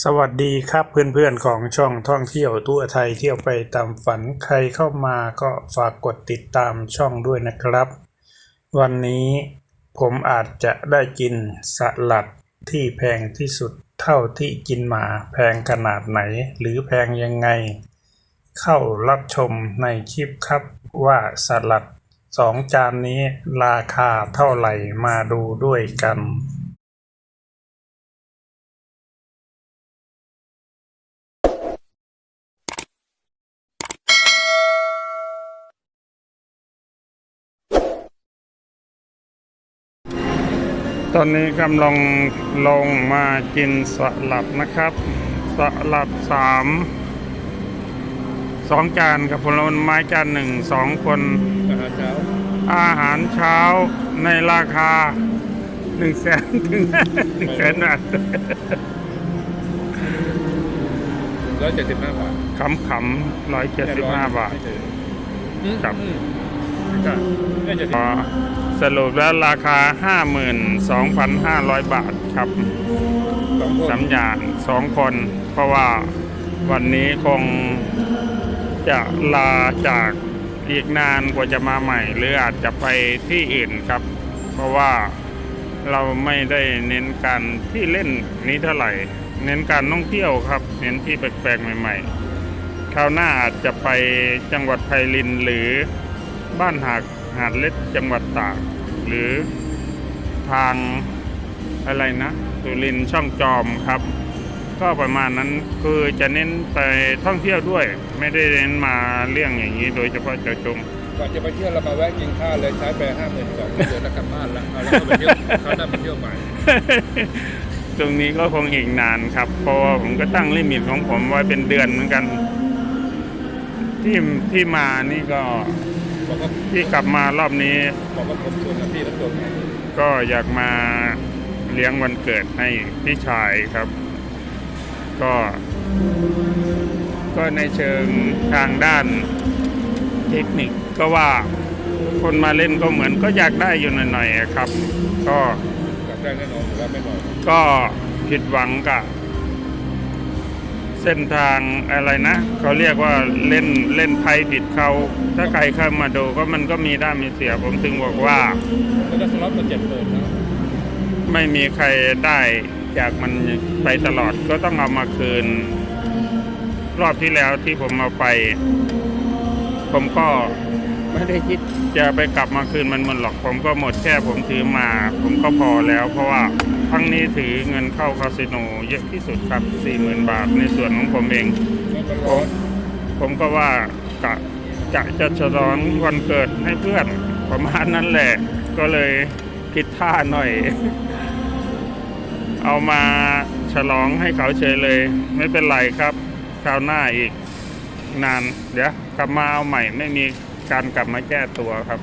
สวัสดีครับเพื่อนๆของช่องท่องเที่ยวทั่วไทยเที่ยวไปตามฝันใครเข้ามาก็ฝากกดติดตามช่องด้วยนะครับ วันนี้ผมอาจจะได้กินสลัดที่แพงที่สุดเท่าที่กินมาแพงขนาดไหน หรือแพงยังไง เข้ารับชมในคลิปครับว่าสลัดสองจานนี้ราคาเท่าไหร่มาดูด้วยกัน ตอนนี้กำลังลงมากินสลัดนะครับ สลัดสามสองจานกับผลไม้จานหนึ่งสองคนอาหารเช้าอาหารเช้าในราคาหนึ่งแสนถึงหนึ่งแสนบาทร้อยเจ็ดสิบห้าบาทขำขำร้อยเจ็ดสิบห้าบาทครับอืม ก็น่าจะสรุปแล้วราคาห้าหมื่นสองพันห้าร้อยบาทครับสองคนสามอย่างสองคน เพราะว่าวันนี้คงจะลาจากอีกนานกว่าจะมาใหม่ หรืออาจจะไปที่อื่นครับ เพราะว่าเราไม่ได้เน้นการที่เล่นนี้เท่าไหร่ เน้นการท่องเที่ยวครับ เน้นที่แปลกๆใหม่ ๆ คราวหน้าอาจจะไปจังหวัดไพลินหรือ บ้านหาดหาดเล็กจังหวัดตากหรือทางอะไรนะสุรินทร์ช่องจอมครับ ก็ประมาณนั้นคือจะเน้นไปท่องเที่ยวด้วย ไม่ได้เน้นมาเรื่องอย่างนี้ โดยเฉพาะเจาะจงก่อนจะไปเที่ยวเรามาแวะกินข้าวเลยใช้ไปห้าหมื่นสองเดือนแล้วกลับบ้านแล้วเอาแล้วก็ไปเที่ยวเขาวหน้าไปเที่ยวใหม่ตรงนี้ก็คงอีกนานครับ เพราะว่าผมก็ตั้งลิมิตของผมไว้เป็นเดือนเหมือนกัน ที่ที่มานี่ก็ บอกว่าที่กลับมารอบนี้ บอกว่าผมชวนกับพี่แล้วชวนไงก็อยากมาเลี้ยงวันเกิดให้พี่ชายครับ ก็ ก็ในเชิงทางด้านเทคนิคก็ว่าคนมาเล่นก็เหมือนก็อยากได้อยู่หน่อยๆอะครับ ก็กลับได้แน่นอนหรือว่าไม่นอนก็ผิดหวังกับ เส้นทางอะไรนะเขาเรียกว่าเล่นเล่นไพ่ผิดเขาถ้าใครเข้ามาดูก็มันก็มีได้มีเสียผมถึงบอกว่าแล้วก็สล็อตมาเจ็ดหมื่นแล้วไม่มีใครได้จากมันไปตลอดก็ต้องเอามาคืน รอบที่แล้วที่ผมเอาไป ผมก็ ไม่ได้คิดจะไปกลับมาคืนมันหมดหรอกผมก็หมดแค่ผมถือมา ผมก็พอแล้ว เพราะว่าครั้งนี้ถือเงินเข้าคาสิโนเยอะที่สุดครับ40,000 บาทในส่วนของผมเองแล้วก็ผร้อมนผมก็ว่ากะจะจะฉลองวันเกิดให้เพื่อนประมาณนั้นแหละ ก็เลยผิดท่าหน่อย เอามาฉลองให้เขาเฉยเลย ไม่เป็นไรครับคราวหน้าอีกนาน เดี๋ยวกลับมาเอาใหม่ไม่มี การกลับมาแก้ตัวครับ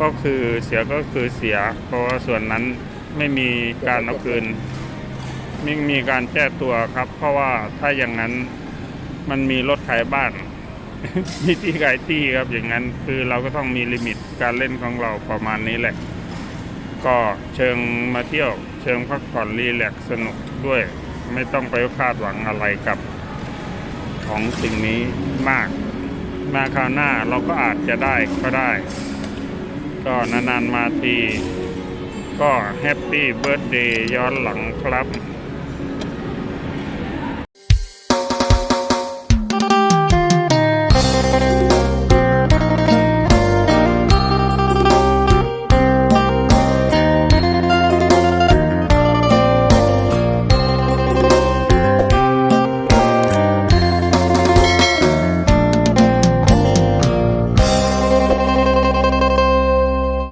ก็คือเสียก็คือเสีย เพราะว่าส่วนนั้นไม่มีการเอาคืนไม่มีการแก้ตัวครับ เพราะว่าถ้าอย่างนั้นมันมีรถขายบ้านมีที่ขายที่ครับอย่างนั้นคือเราก็ต้องมีลิมิตการเล่นของเราประมาณนี้แหละ ก็เชิงมาเที่ยว เชิงพักผ่อนรีแลกสนุกด้วย ไม่ต้องไปคาดหวังอะไรกับของสิ่งนี้มาก มาคราวหน้าเราก็อาจจะได้ก็ได้ ก็นานๆมาที ก็แฮปปี้เบิร์ดเดย์ย้อนหลังครับ